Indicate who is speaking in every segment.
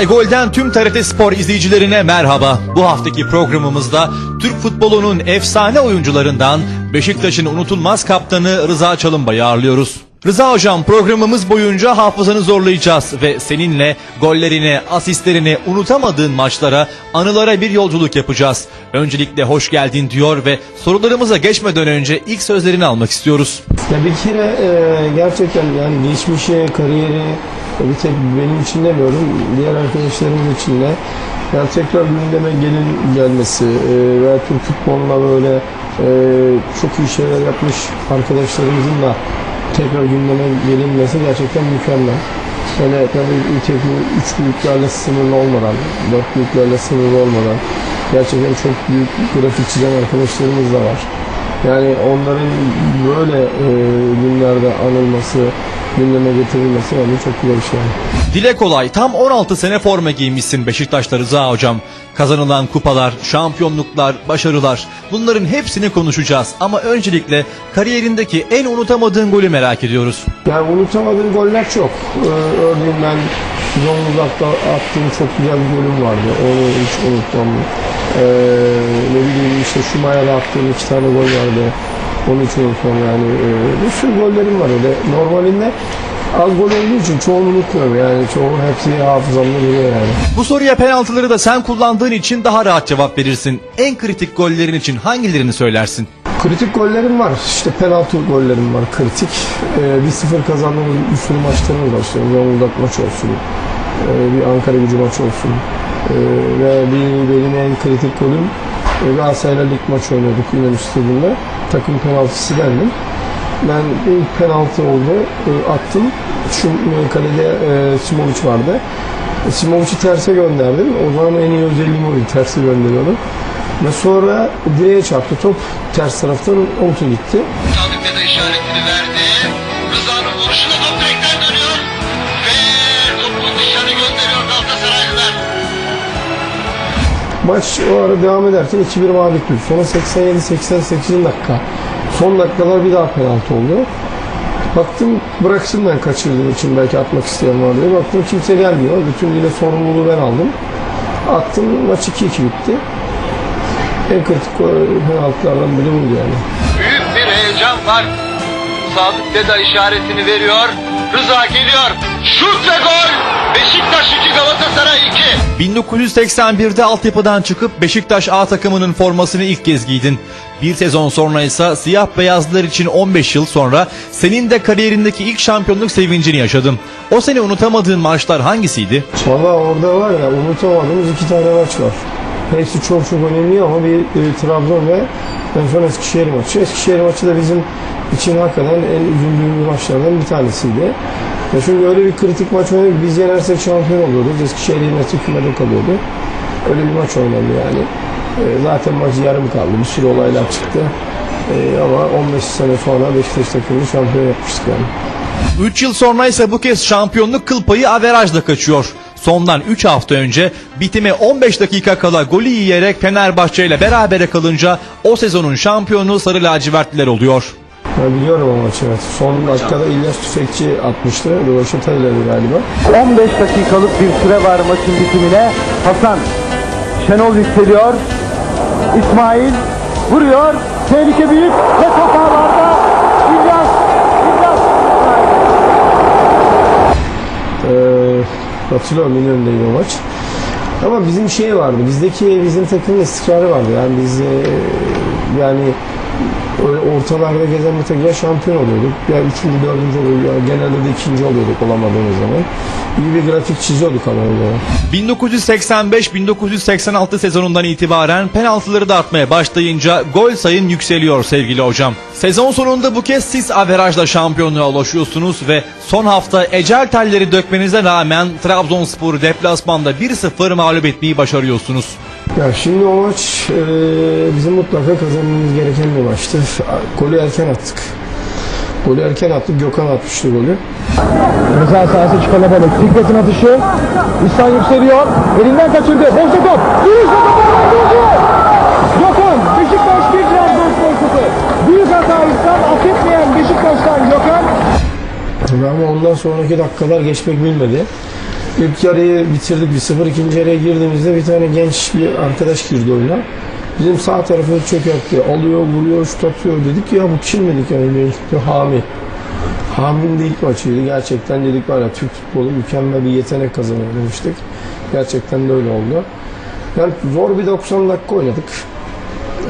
Speaker 1: Bay Gol'den tüm TRT Spor izleyicilerine merhaba. Bu haftaki programımızda Türk futbolunun efsane oyuncularından Beşiktaş'ın unutulmaz kaptanı Rıza Çalınbay'ı ağırlıyoruz. Rıza Hocam programımız boyunca hafızanı zorlayacağız ve seninle gollerine, asistlerini unutamadığın maçlara, anılara bir yolculuk yapacağız. Öncelikle hoş geldin diyor ve sorularımıza geçmeden önce ilk sözlerini almak istiyoruz.
Speaker 2: Ya bir kere e, gerçekten yani geçmişe, kariyeri e, bir tek benim için demiyorum, diğer arkadaşlarımız için de yani tekrar gündeme gelin gelmesi e, veya Türk futboluna böyle e, çok iyi şeyler yapmış arkadaşlarımızın da tekrar gündeme gelinmesi gerçekten mükemmel. Böyle tabii tek üç büyüklerle sınırlı olmadan, dört büyüklerle sınırlı olmadan gerçekten çok büyük grafik çizen arkadaşlarımız da var. Yani onların böyle e, günlerde anılması, gündeme getirilmesi bence çok güzel bir şey.
Speaker 1: Dile kolay tam 16 sene forma giymişsin Beşiktaş'ta Rıza Hocam. Kazanılan kupalar, şampiyonluklar, başarılar bunların hepsini konuşacağız. Ama öncelikle kariyerindeki en unutamadığın golü merak ediyoruz.
Speaker 2: Yani unutamadığım goller çok. Ee, örneğin ben Zonguldak'ta attığım çok güzel bir golüm vardı. Onu hiç unutmam. Ee, ne bileyim işte Şumaya'da attığım iki tane gol vardı. Onu hiç unutmam yani. Ee, bir sürü gollerim var öyle. Normalinde az gol olduğu için çoğunu unutmuyorum yani. Çoğu hepsi hafızamda duruyor yani.
Speaker 1: Bu soruya penaltıları da sen kullandığın için daha rahat cevap verirsin. En kritik gollerin için hangilerini söylersin?
Speaker 2: Kritik gollerim var. İşte penaltı gollerim var kritik. Ee, 1-0 kazandığımız bir sürü maçlarımız var. İşte Zonguldak maçı olsun. ee, bir Ankara gücü maçı olsun. Ee, ve bir, benim en kritik golüm e, Galatasaray'la lig maçı oynuyorduk İnönü Stadı'nda. Takım penaltısı bendim. Ben ilk penaltı oldu. e, attım. Şu e, kalede e, Simovic vardı. E, Simovic'i terse gönderdim. O zaman en iyi özelliğim oydu. Terse gönderiyordum. Ve sonra direğe çarptı top. Ters taraftan outu gitti.
Speaker 3: Sadık Dede işaretini verdi.
Speaker 2: Maç o ara devam ederken 2-1 mağlup bir. Sonra 87-88 dakika. Son dakikalar bir daha penaltı oldu. Baktım bıraksın ben kaçırdığım için belki atmak isteyen var diye. Baktım kimse gelmiyor. Bütün yine sorumluluğu ben aldım. Attım maç 2-2 bitti. En kritik penaltılardan biri buydu yani.
Speaker 3: Büyük bir heyecan var. Sadık Dede işaretini veriyor. Rıza geliyor. Şut ve gol. Beşiktaş 2 Galatasaray 2.
Speaker 1: 1981'de altyapıdan çıkıp Beşiktaş A takımının formasını ilk kez giydin. Bir sezon sonra ise siyah beyazlılar için 15 yıl sonra senin de kariyerindeki ilk şampiyonluk sevincini yaşadın. O sene unutamadığın maçlar hangisiydi?
Speaker 2: Valla orada var ya unutamadığımız iki tane maç var. Hepsi çok çok önemli ama bir e, Trabzon ve en son Eskişehir maçı. Eskişehir maçı da bizim için hakikaten en üzüldüğümüz maçlardan bir tanesiydi. Ya çünkü öyle bir kritik maç oynadık. Biz yenersek şampiyon oluyorduk. Eskişehir yenersek kümede kalıyordu. Öyle bir maç oynandı yani. E, zaten maç yarım kaldı. Bir sürü olaylar çıktı. E, ama 15 sene sonra Beşiktaş takımını şampiyon yapmıştık yani.
Speaker 1: 3 yıl sonra ise bu kez şampiyonluk kıl payı averajla kaçıyor. Sondan 3 hafta önce bitime 15 dakika kala golü yiyerek Fenerbahçe ile berabere kalınca o sezonun şampiyonu Sarı Lacivertliler oluyor.
Speaker 2: Ben biliyorum o maçı. evet. Son dakikada İlyas Tüfekçi atmıştı. Rövaşata ile galiba.
Speaker 4: 15 dakikalık bir süre var maçın bitimine. Hasan Şenol yükseliyor. İsmail vuruyor. Tehlike büyük ve top ağlarda. İlyas. İlyas.
Speaker 2: Ee, hatırlıyorum İnönü'ndeydi o maç. Ama bizim şey vardı. Bizdeki bizim takımın istikrarı vardı. Yani biz e, yani ortalarda gezen bir takım ya şampiyon oluyorduk ya üçüncü, dördüncü oluyorduk. Ya genelde de ikinci oluyorduk olamadığımız zaman. İyi bir grafik çiziyorduk ama zaman.
Speaker 1: 1985-1986 sezonundan itibaren penaltıları da atmaya başlayınca gol sayın yükseliyor sevgili hocam. Sezon sonunda bu kez siz averajla şampiyonluğa ulaşıyorsunuz ve son hafta ecel telleri dökmenize rağmen Trabzonspor'u deplasmanda 1-0 mağlup etmeyi başarıyorsunuz.
Speaker 2: Ya şimdi o maç e, bizim mutlaka kazanmamız gereken bir maçtı. Golü erken attık. Golü erken attık. Gökhan atmıştı golü.
Speaker 4: Rıza sahası iç kalabalık. Fikret'in atışı. İhsan yükseliyor. Elinden kaçırdı. Boşta top. Vuruşla toparlan. Gökhan. Beşiktaş 1 Trabzonspor 0. Büyük hata İhsan. Affetmeyen Beşiktaş'tan Gökhan.
Speaker 2: Ama ondan sonraki dakikalar geçmek bilmedi. İlk yarıyı bitirdik bir sıfır. ikinci yarıya girdiğimizde bir tane genç bir arkadaş girdi oyuna. Bizim sağ tarafı çökertti. Alıyor, vuruyor, şut atıyor. Dedik ya bu kim dedik yani genç Hami. Hami'nin de ilk maçıydı. Gerçekten dedik var ya Türk futbolu mükemmel bir yetenek kazanıyor demiştik. Gerçekten de öyle oldu. Yani zor bir 90 dakika oynadık.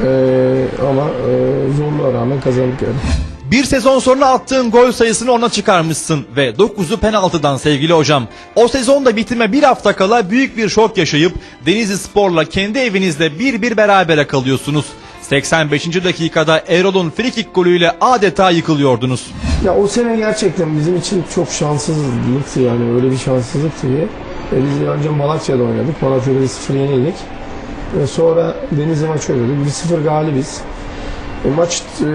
Speaker 2: Ee, ama e, zorluğa rağmen kazandık yani.
Speaker 1: Bir sezon sonra attığın gol sayısını ona çıkarmışsın ve 9'u penaltıdan sevgili hocam. O sezonda bitime bir hafta kala büyük bir şok yaşayıp Denizli Spor'la kendi evinizde 1-1 berabere kalıyorsunuz. 85. dakikada Erol'un frikik golüyle adeta yıkılıyordunuz.
Speaker 2: Ya o sene gerçekten bizim için çok şanssızlıktı yani öyle bir şanssızlıktı ki. E biz önce Malatya'da oynadık. Malatya'da 1-0 yenildik. Ve sonra Denizli maçı oynadık. 1-0 galibiz. Maç e,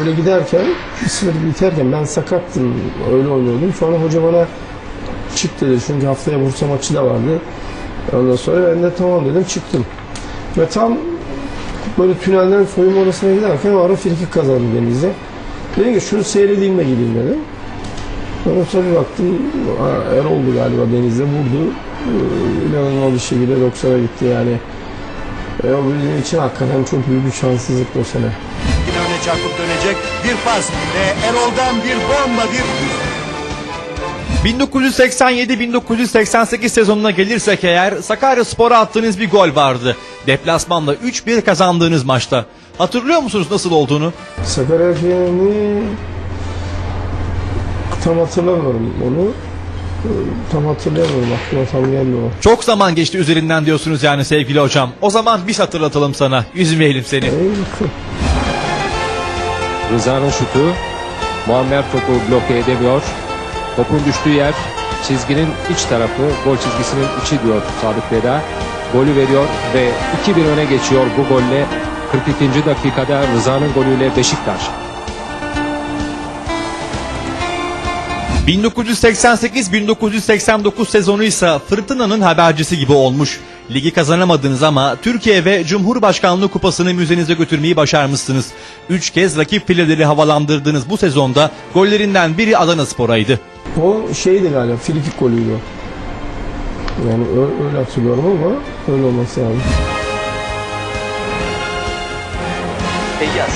Speaker 2: öyle giderken 1-0 biterken ben sakattım. Öyle oynuyordum. Sonra hoca bana çık dedi. Çünkü haftaya Bursa maçı da vardı. Ondan sonra ben de tamam dedim çıktım. Ve tam böyle tünelden soyunma odasına giderken ara frikik kazandı Denizli. Dedim ki şunu seyredeyim de gideyim dedim. Ondan sonra bir baktım Erol'du galiba denizde vurdu. Ee, İnanılmaz bir şekilde 90'a gitti yani. E, o bizim için hakikaten çok büyük bir şanssızlık o sene.
Speaker 5: Yine öne çarpıp dönecek bir pas ve Erol'dan bir bomba bir
Speaker 1: 1987-1988 sezonuna gelirsek eğer Sakarya Spor'a attığınız bir gol vardı. Deplasmanla 3-1 kazandığınız maçta. Hatırlıyor musunuz nasıl olduğunu?
Speaker 2: Sakarya filmi tam hatırlamıyorum onu. Tam hatırlayamıyorum aklıma tam gelmiyor.
Speaker 1: Çok zaman geçti üzerinden diyorsunuz yani sevgili hocam. O zaman biz hatırlatalım sana. Üzmeyelim seni.
Speaker 6: Rıza'nın şutu. Muammer topu bloke edemiyor. Topun düştüğü yer çizginin iç tarafı. Gol çizgisinin içi diyor Sadık Veda. Golü veriyor ve 2-1 öne geçiyor bu golle. 42. dakikada Rıza'nın golüyle Beşiktaş.
Speaker 1: 1988-1989 sezonu ise fırtınanın habercisi gibi olmuş. Ligi kazanamadınız ama Türkiye ve Cumhurbaşkanlığı kupasını müzenize götürmeyi başarmışsınız. Üç kez rakip fileleri havalandırdığınız bu sezonda gollerinden biri Adana Spor'aydı.
Speaker 2: O şeydi galiba frikik golüydü. Yani öyle hatırlıyorum ama öyle olması lazım.
Speaker 7: Feyyaz.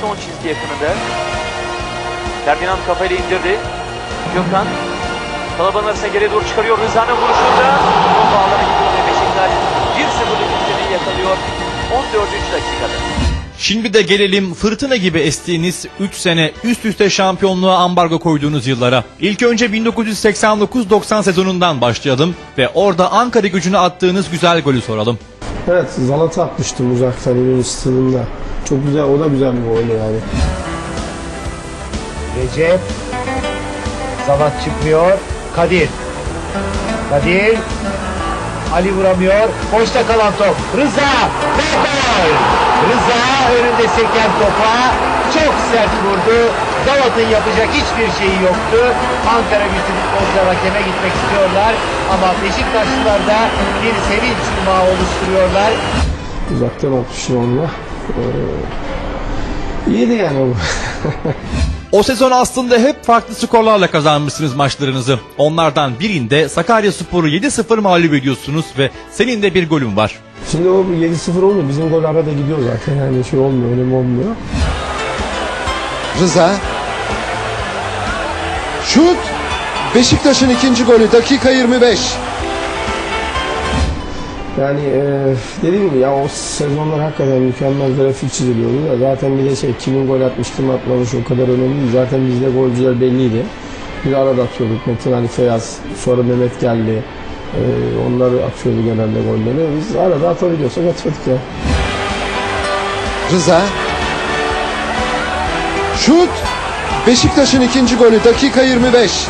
Speaker 7: Son çizgi yakınında. Ferdinand kafayla indirdi. Gökhan. Kalabalığın arasına geriye doğru çıkarıyor. Rıza'nın vuruşunda. Top ağlara gidiyor ve Beşiktaş 1-0'lık üstünlüğü yakalıyor. 14. dakikada.
Speaker 1: Şimdi de gelelim fırtına gibi estiğiniz 3 sene üst üste şampiyonluğa ambargo koyduğunuz yıllara. İlk önce 1989-90 sezonundan başlayalım ve orada Ankara gücüne attığınız güzel golü soralım.
Speaker 2: Evet Zalat'a atmıştım uzaktan İnönü stadında. Çok güzel o da güzel bir gol yani.
Speaker 4: Recep. Zavat çıkmıyor. Kadir. Kadir. Ali vuramıyor. Boşta kalan top. Rıza. Ve gol. Rıza önünde seken topa çok sert vurdu. Zavat'ın yapacak hiçbir şeyi yoktu. Ankara güçlü futbolcular hakeme gitmek istiyorlar. Ama Beşiktaşlılar da bir sevinç yumağı oluşturuyorlar.
Speaker 2: Uzaktan atmışım onunla. Ee, iyiydi yani o.
Speaker 1: O sezon aslında hep farklı skorlarla kazanmışsınız maçlarınızı. Onlardan birinde Sakarya Spor'u 7-0 mağlup ediyorsunuz ve senin de bir golün var.
Speaker 2: Şimdi o 7-0 olmuyor. Bizim gol arada gidiyor zaten. Yani şey olmuyor, önemi olmuyor.
Speaker 8: Rıza. Şut. Beşiktaş'ın ikinci golü dakika 25.
Speaker 2: Yani e, dediğim gibi ya o sezonlar hakikaten mükemmel grafik çiziliyordu zaten bir de şey kimin gol atmış kim atmamış o kadar önemli. Zaten bizde golcüler belliydi. Bir arada atıyorduk. Metin Ali Feyyaz, sonra Mehmet geldi. E, onları atıyordu genelde golleri. Biz arada atabiliyorsak atıyorduk ya.
Speaker 8: Rıza. Şut. Beşiktaş'ın ikinci golü dakika 25.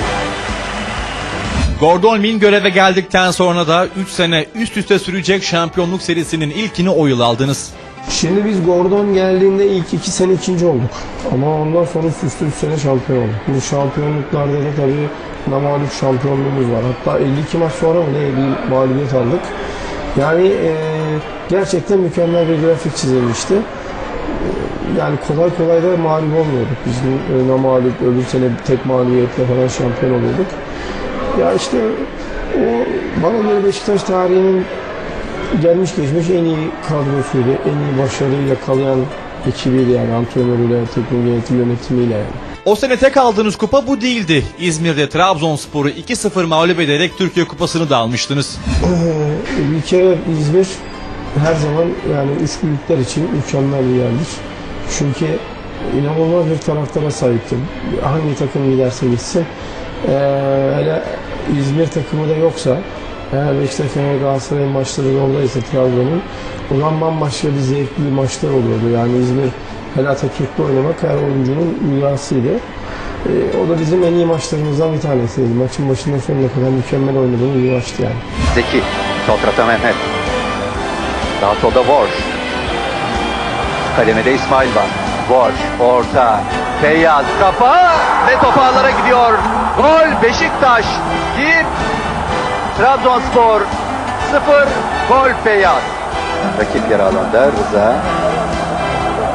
Speaker 1: Gordon Min göreve geldikten sonra da 3 sene üst üste sürecek şampiyonluk serisinin ilkini o yıl aldınız.
Speaker 2: Şimdi biz Gordon geldiğinde ilk iki sene ikinci olduk. Ama ondan sonra üst üste üç sene şampiyon olduk. Bu şampiyonluklarda da tabii namalip şampiyonluğumuz var. Hatta 52 maç sonra mı ne bir mağlubiyet aldık. Yani e, gerçekten mükemmel bir grafik çizilmişti. yani kolay kolay da mağlup olmuyorduk. Bizim öne mağlup, öbür sene tek mağlubiyetle falan şampiyon oluyorduk. Ya işte o bana göre Beşiktaş tarihinin gelmiş geçmiş en iyi kadrosuydu. En iyi başarıyla yakalayan ekibiydi yani antrenörüyle, teknik yönetim yönetimiyle yani.
Speaker 1: O sene tek aldığınız kupa bu değildi. İzmir'de Trabzonspor'u 2-0 mağlup ederek Türkiye Kupası'nı da almıştınız.
Speaker 2: Ee, bir kere İzmir her zaman yani üç büyükler için mükemmel bir yerdir. Çünkü inanılmaz bir taraftara sahiptir. Hangi takım giderse gitsin. Ee, hele İzmir takımı da yoksa eğer Beşiktaş Galatasaray maçları oradaysa Trabzon'un o zaman bambaşka bir zevkli maçlar oluyordu. Yani İzmir hele Atatürk'te oynamak her oyuncunun rüyasıydı. Ee, o da bizim en iyi maçlarımızdan bir tanesiydi. Maçın başından sonuna kadar mükemmel oynadığımız bir maçtı yani.
Speaker 9: Zeki. Kontrata Mehmet. Daha solda Borş. Kademede İsmail var. Borş. Orta. Feyyaz. Kafa. Ve top ağlara gidiyor. Gol Beşiktaş. 1. Trabzonspor. 0. Gol Feyyaz. Rakip yarı alanda Rıza.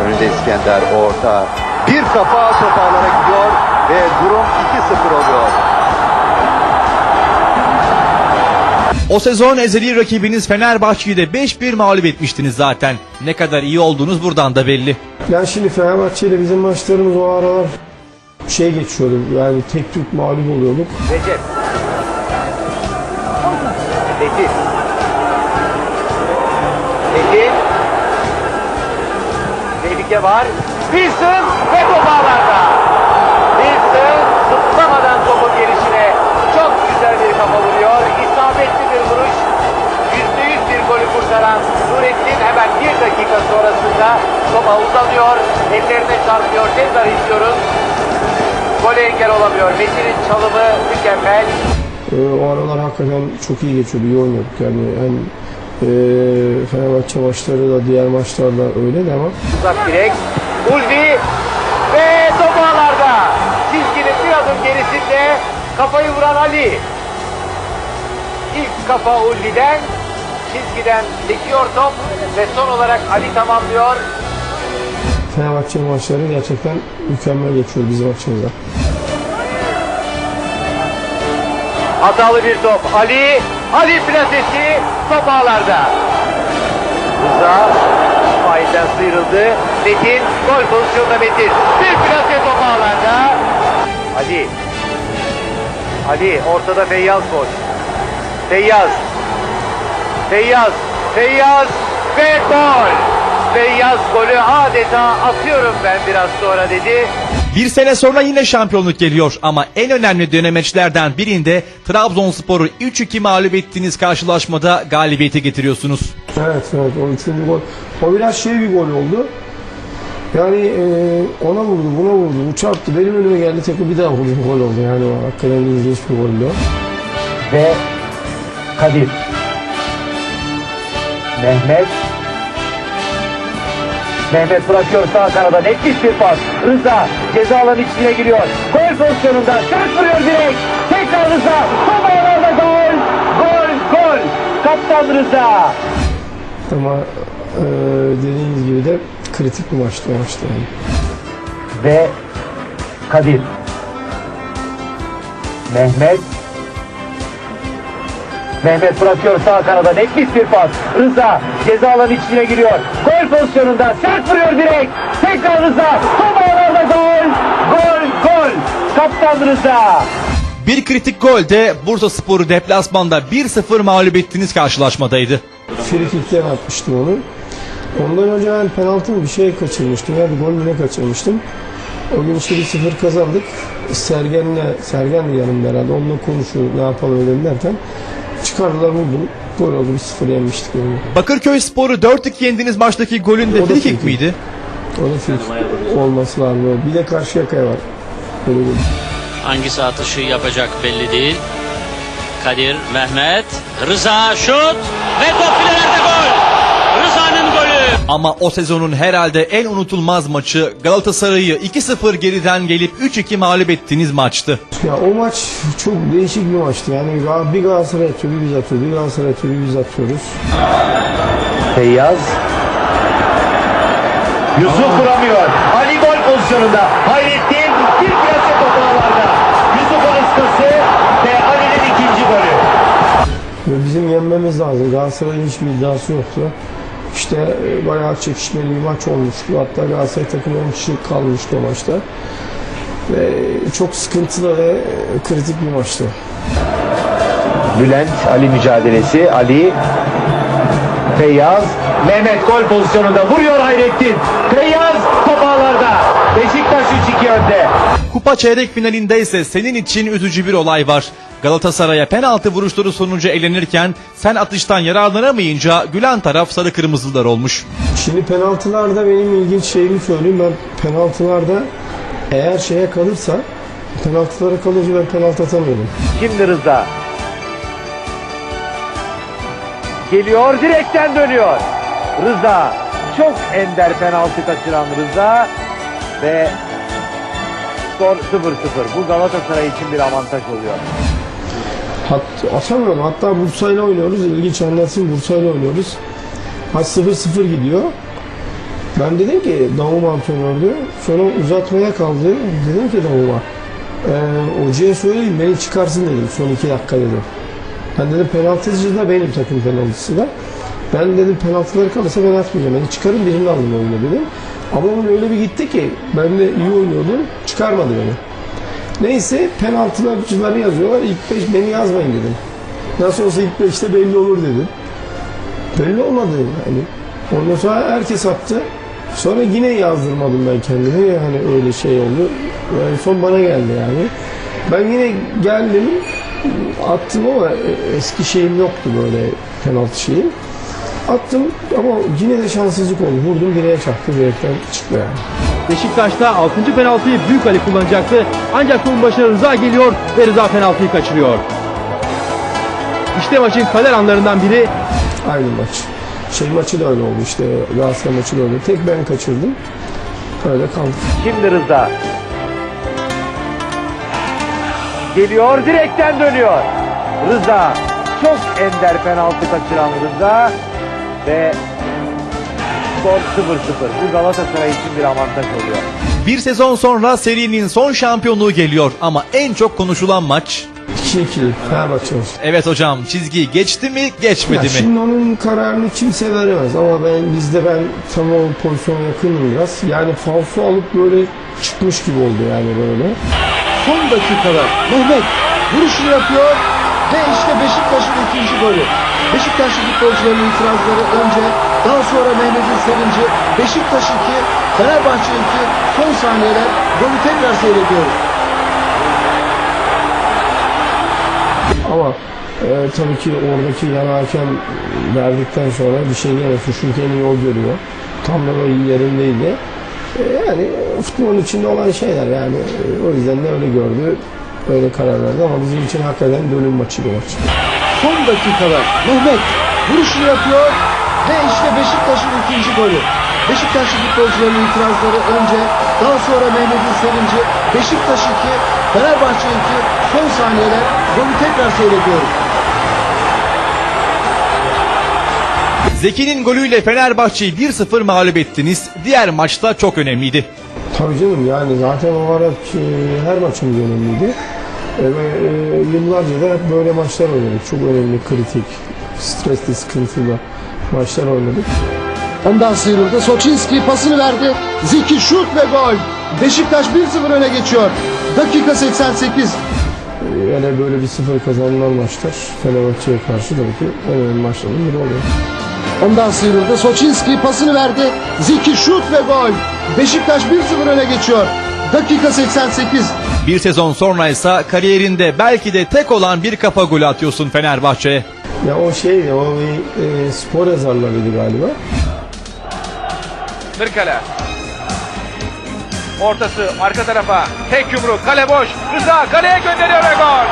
Speaker 9: Önünde İskender. Orta. Bir kafa top ağlara gidiyor. Ve durum 2-0 oluyor.
Speaker 1: O sezon ezeli rakibiniz Fenerbahçe'yi de 5-1 mağlup etmiştiniz zaten. Ne kadar iyi olduğunuz buradan da belli.
Speaker 2: Yani şimdi Fenerbahçe ile bizim maçlarımız o aralar şey geçiyordu. Yani tek tük mağlup oluyorduk.
Speaker 4: Recep. Tekin. Tekin. Tehlike var. Wilson ve top ağlarda. Wilson zıplamadan topun gelişine çok güzel bir kafa vuruyor. İsabetli kurtaran Nurettin hemen bir dakika sonrasında topa uzanıyor. Ellerine çarpıyor. Tekrar izliyoruz. Gole engel olamıyor. Metin'in çalımı mükemmel.
Speaker 2: Ee, o aralar hakikaten çok iyi geçiyordu. iyi oynuyorduk yani. Hem e, Fenerbahçe maçları da diğer maçlar da öyle de ama
Speaker 4: Uzak direk. Ulvi ve top ağlarda. Çizginin bir adım gerisinde kafayı vuran Ali. İlk kafa Ulvi'den çizgiden sekiyor top ve son olarak Ali tamamlıyor.
Speaker 2: Fenerbahçe maçları gerçekten mükemmel geçiyor bizim açımızdan.
Speaker 4: Hatalı bir top. Ali, Ali plasesi top ağlarda. Rıza İsmail'den sıyrıldı. Metin gol pozisyonunda Metin. Bir plase top ağlarda. Ali. Ali ortada Feyyaz boş. Feyyaz. Feyyaz. Feyyaz ve gol. Feyyaz golü adeta atıyorum ben biraz sonra dedi.
Speaker 1: Bir sene sonra yine şampiyonluk geliyor ama en önemli dönemeçlerden birinde Trabzonspor'u 3-2 mağlup ettiğiniz karşılaşmada galibiyeti getiriyorsunuz.
Speaker 2: Evet evet o üçüncü gol. O biraz şey bir gol oldu. Yani e, ona vurdu, buna vurdu, bu çarptı. Benim önüme geldi tekrar bir daha vurdu. Gol oldu yani o hakikaten ilginç bir goldü
Speaker 10: ve Kadir. Mehmet. Mehmet bırakıyor sağ kanada nefis bir pas. Rıza ceza alanı içine giriyor. Gol pozisyonunda şut vuruyor direkt. Tekrar Rıza. Top ağlarda gol. Gol gol. Kaptan Rıza.
Speaker 2: Ama e, dediğiniz gibi de kritik bir maçtı o maçta yani.
Speaker 10: Ve Kadir. Mehmet. Mehmet bırakıyor sağ kanada nefis bir pas. Rıza ceza alanı içine giriyor. Gol pozisyonunda sert vuruyor direkt. Tekrar Rıza. Top ağlarda gol. Gol gol. Kaptan Rıza.
Speaker 1: Bir kritik gol de Bursa Spor'u deplasmanda 1-0 mağlup ettiğiniz karşılaşmadaydı.
Speaker 2: Frikikten atmıştım onu. Ondan önce ben penaltı mı bir şey kaçırmıştım ya bir gol mü ne kaçırmıştım. O gün işte bir sıfır kazandık. Sergen'le, Sergen de yanımda herhalde. Onunla konuşuyor ne yapalım edelim derken. Çıkardılar vurdum. Gol oldu bir sıfır yenmiştik onu.
Speaker 1: Bakırköy Spor'u 4-2 yendiğiniz maçtaki golün de free kick
Speaker 2: free
Speaker 1: miydi?
Speaker 2: O da frikik olması lazım. Bir de karşı yakaya var. Böyle bir
Speaker 11: Hangisi atışı yapacak belli değil. Kadir, Mehmet, Rıza şut ve top gol. Golü.
Speaker 1: Ama o sezonun herhalde en unutulmaz maçı Galatasaray'ı 2-0 geriden gelip 3-2 mağlup ettiğiniz maçtı.
Speaker 2: Ya o maç çok değişik bir maçtı. Yani bir Galatasaray atıyor, bir biz atıyoruz. Bir Galatasaray atıyor, bir biz atıyoruz.
Speaker 10: Feyyaz.
Speaker 4: Yusuf vuramıyor. Ali gol pozisyonunda. Hayrettin bir plase topu ağlarda. Yusuf'un ıskası ve Ali'nin ikinci golü.
Speaker 2: Bizim yenmemiz lazım. Galatasaray'ın hiçbir iddiası yoktu. İşte e, bayağı çekişmeli bir maç olmuştu. Hatta Galatasaray takımı 10 kişi kalmıştı o maçta. Ve çok sıkıntılı ve e, kritik bir maçtı.
Speaker 4: Bülent Ali mücadelesi. Ali Feyyaz Mehmet gol pozisyonunda vuruyor Hayrettin. Feyyaz top ağlarda. Beşiktaş 3-2 önde.
Speaker 1: Kupa çeyrek finalinde ise senin için üzücü bir olay var. Galatasaray'a penaltı vuruşları sonucu elenirken sen atıştan yararlanamayınca gülen taraf sarı kırmızılar olmuş.
Speaker 2: Şimdi penaltılarda benim ilginç şeyimi söyleyeyim. Ben penaltılarda eğer şeye kalırsa penaltılara kalınca ben penaltı atamıyorum.
Speaker 4: Şimdi Rıza. Geliyor direkten dönüyor. Rıza. Çok ender penaltı kaçıran Rıza. Ve skor 0-0. Bu Galatasaray için bir avantaj oluyor.
Speaker 2: Hat, atamıyorum. Hatta Bursa'yla oynuyoruz. İlginç anlatsın. Bursa'yla oynuyoruz. Maç 0-0 gidiyor. Ben dedim ki Davum antrenördü. Sonra uzatmaya kaldı. Dedim ki Davum'a e, hocaya söyleyeyim beni çıkarsın dedim son iki dakika dedim. Ben dedim penaltıcı da benim takım penaltısı da. Ben dedim penaltıları kalırsa ben atmayacağım. Beni çıkarın birini alın oyuna dedim. Ama onun öyle bir gitti ki ben de iyi oynuyordum. Çıkarmadı beni. Neyse penaltıcıları yazıyorlar. İlk beş beni yazmayın dedim. Nasıl olsa ilk beşte belli olur dedim. Belli olmadı yani. Ondan sonra herkes attı. Sonra yine yazdırmadım ben kendimi. Yani öyle şey oldu. Yani son bana geldi yani. Ben yine geldim attım ama eski şeyim yoktu böyle penaltı şeyim. Attım ama yine de şanssızlık oldu. Vurdum direğe çarptı. Direkten çıktı yani.
Speaker 12: Beşiktaş'ta 6. penaltıyı Büyük Ali kullanacaktı. Ancak topun başına Rıza geliyor ve Rıza penaltıyı kaçırıyor. İşte maçın kader anlarından biri
Speaker 2: Aynı maç. Şey maçı da öyle oldu işte. Galatasaray maçı da öyle. Tek ben kaçırdım. Öyle kaldı.
Speaker 4: Şimdi Rıza. Geliyor direkten dönüyor. Rıza. Çok ender penaltı kaçıran Rıza. Ve skor 0-0. Bu Galatasaray için bir avantaj oluyor.
Speaker 1: Bir sezon sonra serinin son şampiyonluğu geliyor ama en çok konuşulan maç
Speaker 2: 2-2 Fenerbahçe maçı.
Speaker 1: Evet hocam çizgi geçti mi geçmedi
Speaker 2: Ya
Speaker 1: mi?
Speaker 2: şimdi onun kararını kimse veremez ama ben bizde ben tam o pozisyona yakınım biraz. Yani falso alıp böyle çıkmış gibi oldu yani böyle.
Speaker 8: Son dakikalar Mehmet vuruşunu yapıyor ve işte Beşiktaş'ın ikinci golü. Beşiktaşlı futbolcuların itirazları önce daha sonra Mehmet'in sevinci Beşiktaş 2, Fenerbahçe 2 son saniyeler golü tekrar seyrediyoruz.
Speaker 2: Ama e, tabii ki oradaki yan hakem verdikten sonra bir şey en iyi o görüyor. Tam da böyle yerindeydi. E, yani futbolun içinde olan şeyler yani E, o yüzden de öyle gördü. Öyle karar verdi ama bizim için hakikaten dönüm maçı bir maç.
Speaker 8: Son dakikalar Mehmet vuruşunu yapıyor ve işte Beşiktaş'ın ikinci golü. Beşiktaşlı futbolcuların itirazları önce daha sonra Mehmet'in sevinci Beşiktaş 2, Fenerbahçe 2 son saniyeler golü tekrar seyrediyoruz.
Speaker 1: Zeki'nin golüyle Fenerbahçe'yi 1-0 mağlup ettiniz. Diğer maçta çok önemliydi.
Speaker 2: Tabii canım yani zaten o ara e, her maçımız önemliydi. E, ve e, yıllarca da hep böyle maçlar oynadık. Çok önemli, kritik, stresli, sıkıntılı maçlar oynadık.
Speaker 8: Ondan sıyrıldı. Soçinski pasını verdi. Zeki şut ve gol. Beşiktaş 1-0 öne geçiyor. Dakika 88.
Speaker 2: Yani böyle bir sıfır kazanılan maçlar Fenerbahçe'ye karşı tabii ki en önemli maçlardan biri oluyor.
Speaker 8: Ondan sıyrıldı. Soçinski pasını verdi. Zeki şut ve gol. Beşiktaş 1-0 öne geçiyor. Dakika 88.
Speaker 1: Bir sezon sonra ise kariyerinde belki de tek olan bir kafa golü atıyorsun Fenerbahçe'ye.
Speaker 2: Ya o şeydi, o bir e, spor yazarlarıydı galiba.
Speaker 7: Kırkale. Ortası arka tarafa. Tek yumruk. Kale boş. Rıza kaleye gönderiyor ve gol.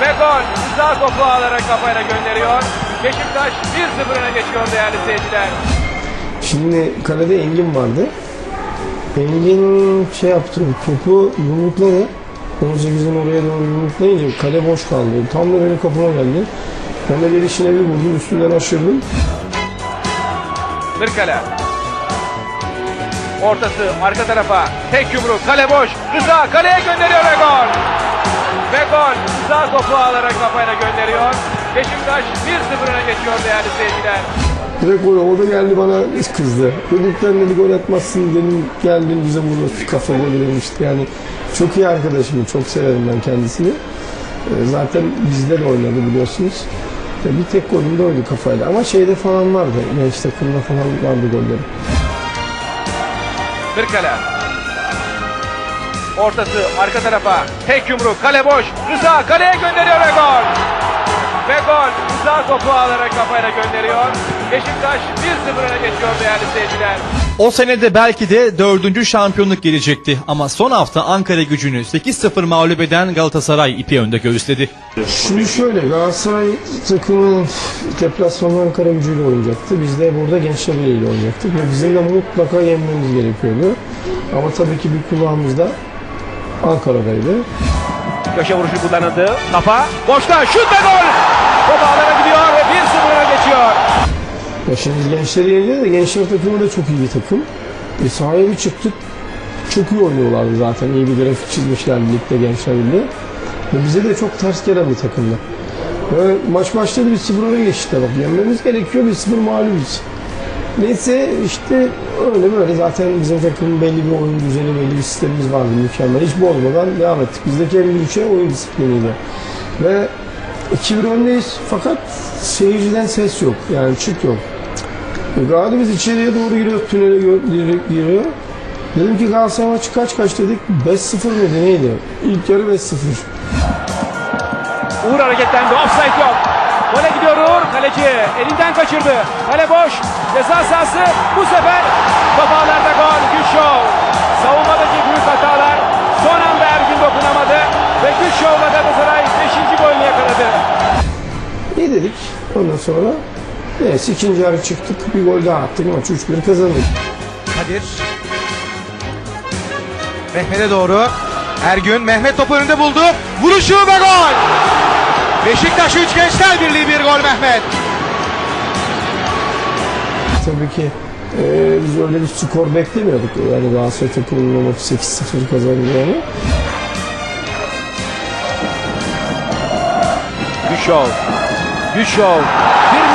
Speaker 7: Ve gol. Rıza topu ağlara kafayla gönderiyor. Beşiktaş 1-0 öne geçiyor değerli seyirciler.
Speaker 2: Şimdi kalede Engin vardı. Engin şey yaptı, topu yumrukladı. 18'in oraya doğru yumruklayınca kale boş kaldı. Tam da benim kapıma geldi. Ben de gelişine bir vurdum, üstünden aşırdım.
Speaker 7: Kırkale.
Speaker 3: Ortası arka tarafa. Tek yumruk. Kale boş. Rıza kaleye gönderiyor ve gol. Ve gol. Rıza topu ağlara kafayla gönderiyor. Beşiktaş 1-0 öne geçiyor değerli seyirciler.
Speaker 2: Direkt gol o da geldi bana kızdı. Dedikten dedi gol atmazsın dedim geldin bize burada kafa golü demişti. Yani çok iyi arkadaşım çok severim ben kendisini. Ee, Zaten bizde de oynadı biliyorsunuz. Bir tek golüm de oydu kafayla ama şeyde falan vardı. Genç takımda falan vardı golleri.
Speaker 3: Kırkale. Ortası arka tarafa. Tek yumruk. Kale boş. Rıza kaleye gönderiyor ve gol. Ve gol. Rıza topu ağlara kafayla gönderiyor. Beşiktaş 1-0 öne geçiyor değerli seyirciler.
Speaker 1: O senede belki de dördüncü şampiyonluk gelecekti ama son hafta Ankara gücünü 8-0 mağlup eden Galatasaray ipi önde göğüsledi.
Speaker 2: Şimdi şöyle Galatasaray takımı deplasmanda Ankara gücüyle oynayacaktı. Biz de burada Gençler ile oynayacaktık ve bizim de mutlaka yenmemiz gerekiyordu. Ama tabii ki bir kulağımız da Ankara'daydı.
Speaker 3: Köşe vuruşu kullanıldı. Kafa. Boşta şut ve gol. Top ağlara gidiyor ve 1-0 öne geçiyor.
Speaker 2: Ya şimdi gençleri yeniliyor da gençler takımı da çok iyi bir takım. E, sahaya bir çıktık. Çok iyi oynuyorlardı zaten. İyi bir grafik çizmişler ligde gençler birliği. Ve bize de çok ters gelen bir takımdı. Ve maç başladı bir 0 öne geçti. Bak yenmemiz gerekiyor bir 0 mağlubuz. Neyse işte öyle böyle zaten bizim takımın belli bir oyun düzeni, belli bir sistemimiz vardı mükemmel. Hiç bozmadan devam ettik. Bizdeki en büyük şey oyun disipliniydi. Ve 2-1 öndeyiz fakat seyirciden ses yok. Yani çıt yok. Galiba biz içeriye doğru giriyoruz, tünele gir- giriyor. Dedim ki Galatasaray maçı kaç kaç dedik? 5-0 mıydı neydi? İlk yarı 5-0.
Speaker 3: Uğur hareketlendi. Offside yok. Gole gidiyor Uğur. Kaleci elinden kaçırdı. Kale boş. Ceza sahası. Bu sefer top ağlarda gol. Gülşov. Savunmadaki büyük hatalar. Son anda Ergün dokunamadı. Ve Gülşov'la Galatasaray 5. golünü yakaladı.
Speaker 2: İyi dedik. Ondan sonra neyse ikinci yarı çıktık. Bir gol daha attık. Maç 3-1 kazandık.
Speaker 5: Kadir. Mehmet'e doğru. Ergün Mehmet topu önünde buldu. Vuruşu ve gol. Beşiktaş 3 Gençler Birliği bir gol Mehmet.
Speaker 2: Tabii ki e, biz öyle bir skor beklemiyorduk. Yani Galatasaray takımının o maçı 8-0 kazanacağını.
Speaker 3: Gülşov. Gülşov. Bir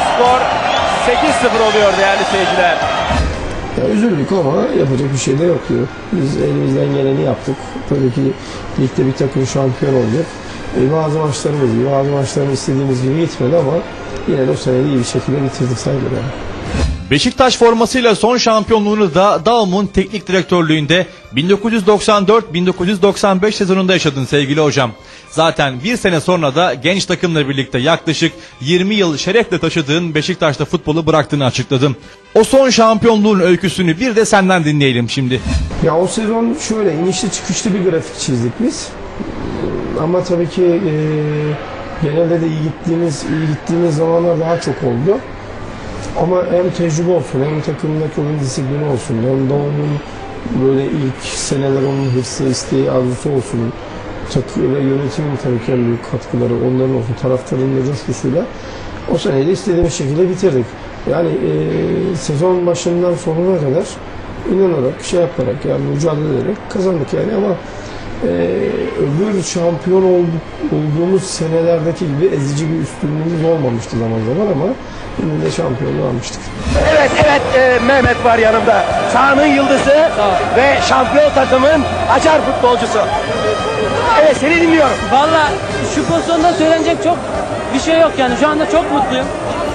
Speaker 3: Skor 8-0 oluyor değerli seyirciler.
Speaker 2: Ya üzüldük ama yapacak bir şey de yok diyor. Biz elimizden geleni yaptık. Tabii ki ligde bir takım şampiyon olacak. E, bazı maçlarımız bazı maçlarımız istediğimiz gibi gitmedi ama yine de o sene de iyi bir şekilde bitirdik sayılır yani.
Speaker 1: Beşiktaş formasıyla son şampiyonluğunu da Daum'un teknik direktörlüğünde 1994-1995 sezonunda yaşadın sevgili hocam. Zaten bir sene sonra da genç takımla birlikte yaklaşık 20 yıl şerefle taşıdığın Beşiktaş'ta futbolu bıraktığını açıkladın. O son şampiyonluğun öyküsünü bir de senden dinleyelim şimdi.
Speaker 2: Ya o sezon şöyle inişli çıkışlı bir grafik çizdik biz. Ama tabii ki e, genelde de iyi gittiğimiz iyi gittiğimiz zamanlar daha çok oldu. Ama hem tecrübe olsun hem takımdaki oyun disiplini olsun hem Doğu'nun böyle ilk seneler onun hırsı, isteği, arzusu olsun. Takı ve yönetimin tabii ki en büyük katkıları onların olsun. Taraftarın da coşkusuyla o seneyi de istediğimiz şekilde bitirdik. Yani e, sezon başından sonuna kadar inanarak, şey yaparak yani mücadele ederek kazandık yani ama e, öbür şampiyon olduğumuz senelerdeki gibi ezici bir üstünlüğümüz olmamıştı zaman zaman ama de şampiyonluğu almıştık.
Speaker 8: Evet evet e, Mehmet var yanımda. Sahanın yıldızı ve şampiyon takımın acar futbolcusu. Evet seni dinliyorum.
Speaker 13: Valla şu pozisyonda söylenecek çok bir şey yok yani. Şu anda çok mutluyum.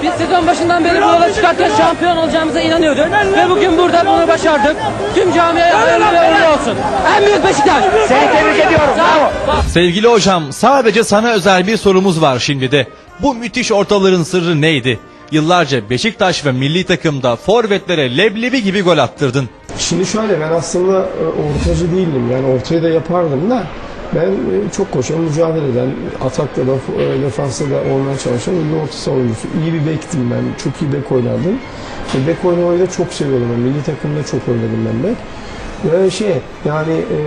Speaker 13: Biz sezon başından beri bu yola çıkarken şampiyon olacağımıza inanıyorduk. Ve bugün burada bunu başardık. Tüm camiaya hayırlı ve uğurlu olsun. En büyük Beşiktaş.
Speaker 8: Seni tebrik ediyorum. Bravo.
Speaker 1: Sevgili hocam sadece sana özel bir sorumuz var şimdi de. Bu müthiş ortaların sırrı neydi? Yıllarca Beşiktaş ve milli takımda forvetlere leblebi gibi gol attırdın.
Speaker 2: Şimdi şöyle ben aslında e, ortacı değildim yani ortayı da yapardım da ben e, çok koşan, mücadele eden, atakta da e, defansta da olmaya çalışan bir orta saha. İyi bir bektim ben, çok iyi bek oynardım. Ve bek oynamayı da çok seviyordum ben. Milli takımda çok oynadım ben bek. Ve şey yani e,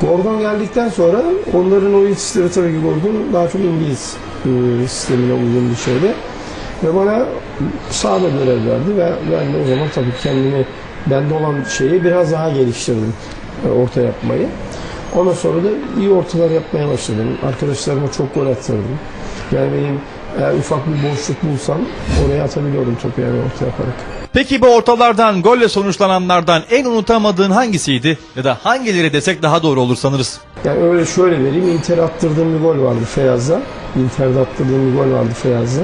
Speaker 2: Gordon geldikten sonra onların oyun sistemi tabii ki Gordon daha çok İngiliz e, sistemine uygun bir şeydi. Ve bana sahada görev verdi ve ben de o zaman tabii kendimi bende olan şeyi biraz daha geliştirdim. e, Orta yapmayı. Ondan sonra da iyi ortalar yapmaya başladım. Arkadaşlarıma çok gol attırdım. Yani benim eğer ufak bir boşluk bulsam oraya atabiliyordum topu yani orta yaparak.
Speaker 1: Peki bu ortalardan golle sonuçlananlardan en unutamadığın hangisiydi? Ya da hangileri desek daha doğru olur sanırız.
Speaker 2: Yani öyle şöyle vereyim. Inter attırdığım bir gol vardı Feyyaz'da. Inter'de attırdığım bir gol vardı Feyyaz'da.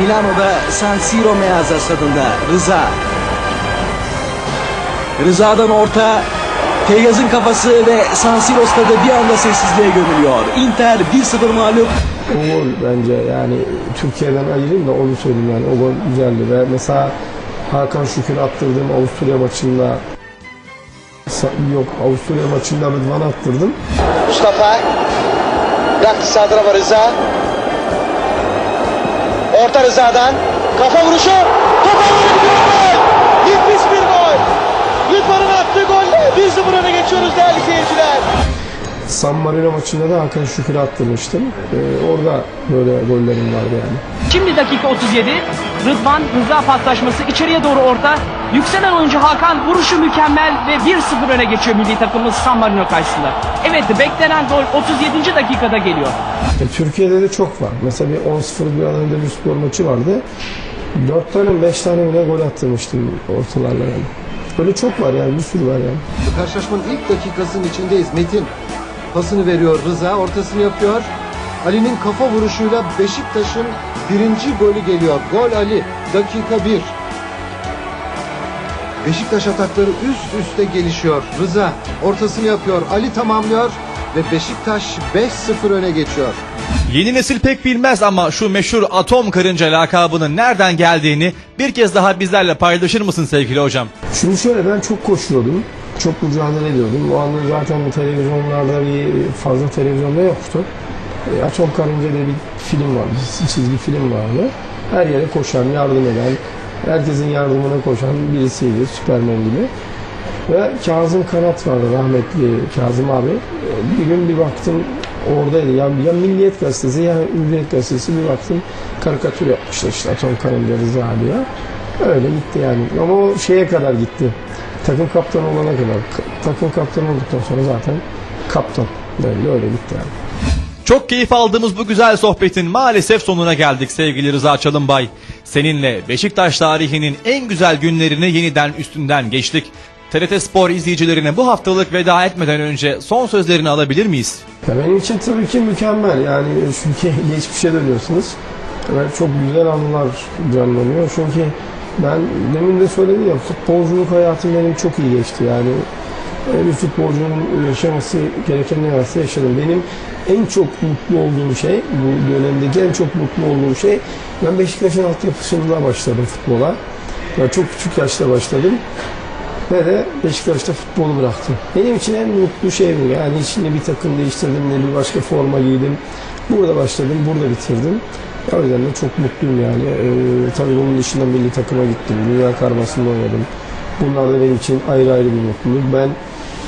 Speaker 14: Milano'da San Siro Meazza stadında Rıza. Rıza'dan orta Feyyaz'ın kafası ve San Siro stadı bir anda sessizliğe gömülüyor. Inter 1-0 mağlup.
Speaker 2: O gol bence yani Türkiye'den ayırayım da onu söyleyeyim yani o gol güzeldi ve mesela Hakan Şükür attırdığım Avusturya maçında yok Avusturya maçında Rıdvan attırdım.
Speaker 8: Mustafa bıraktı sağ tarafa Rıza. Orta Rıza'dan kafa vuruşu. Top ağlara gidiyor gol. Nefis bir gol. Rıdvan'ın attığı golle 1-0 öne geçiyoruz değerli seyirciler.
Speaker 2: San Marino maçında da Hakan Şükür'e attırmıştım. Ee, orada böyle gollerim vardı yani.
Speaker 13: Şimdi dakika 37. Rıdvan Rıza paslaşması içeriye doğru orta. Yükselen oyuncu Hakan vuruşu mükemmel ve 1-0 öne geçiyor milli takımımız San Marino karşısında. Evet beklenen gol 37. dakikada geliyor.
Speaker 2: E, Türkiye'de de çok var. Mesela bir 10-0 bir anında bir spor maçı vardı. 4 tane 5 tane bile gol attırmıştım ortalarla yani. Böyle çok var yani bir sürü var yani.
Speaker 8: Karşılaşmanın ilk dakikasının içindeyiz. Metin pasını veriyor Rıza. Ortasını yapıyor. Ali'nin kafa vuruşuyla Beşiktaş'ın birinci golü geliyor. Gol Ali. Dakika 1. Beşiktaş atakları üst üste gelişiyor. Rıza ortasını yapıyor. Ali tamamlıyor ve Beşiktaş 5-0 öne geçiyor.
Speaker 1: Yeni nesil pek bilmez ama şu meşhur atom karınca lakabının nereden geldiğini bir kez daha bizlerle paylaşır mısın sevgili hocam?
Speaker 2: Şimdi şöyle ben çok koşuyordum. Çok mücadele ediyordum. O anda zaten bu televizyonlarda bir fazla televizyonda yoktu. E, Atom Karınca diye bir film vardı. Çizgi film vardı. Her yere koşan, yardım eden, herkesin yardımına koşan birisiydi. Süpermen gibi. Ve Kazım Kanat vardı rahmetli Kazım abi. E, Bir gün bir baktım oradaydı. Ya, ya Milliyet Gazetesi ya Hürriyet Gazetesi bir baktım karikatür yapmışlar işte Atom Karınca Rıza abi ya. Öyle gitti yani. Ama o şeye kadar gitti. Takım kaptanı olana kadar. Ka- Takım kaptanı olduktan sonra zaten kaptan. Böyle öyle gitti yani.
Speaker 1: Çok keyif aldığımız bu güzel sohbetin maalesef sonuna geldik sevgili Rıza Çalınbay. Seninle Beşiktaş tarihinin en güzel günlerini yeniden üstünden geçtik. TRT Spor izleyicilerine bu haftalık veda etmeden önce son sözlerini alabilir miyiz?
Speaker 2: Ya benim için tabii ki mükemmel. Yani çünkü geçmişe dönüyorsunuz. Ve çok güzel anılar canlanıyor. Çünkü ben demin de söyledim ya futbolculuk hayatım benim çok iyi geçti. Yani e, bir futbolcunun yaşaması gereken ne varsa yaşadım. Benim en çok mutlu olduğum şey, bu dönemdeki en çok mutlu olduğum şey ben Beşiktaş'ın altyapısında başladım futbola. Yani çok küçük yaşta başladım. Ve de Beşiktaş'ta futbolu bıraktım. Benim için en mutlu şey bu. Yani hiç ne bir takım değiştirdim ne bir başka forma giydim. Burada başladım, burada bitirdim. O yüzden de çok mutluyum yani. Ee, tabii bunun dışında milli takıma gittim. Dünya karmasında oynadım. Bunlar da benim için ayrı ayrı bir mutluluk. Ben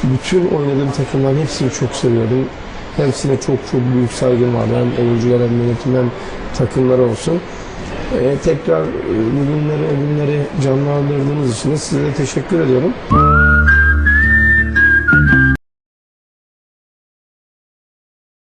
Speaker 2: bütün oynadığım takımların hepsini çok seviyordum. Hepsine çok çok büyük saygım var. Hem oyunculara hem yönetim hem takımlara olsun. Ee, tekrar e, bugünleri, o günleri canlandırdığınız için size teşekkür ediyorum.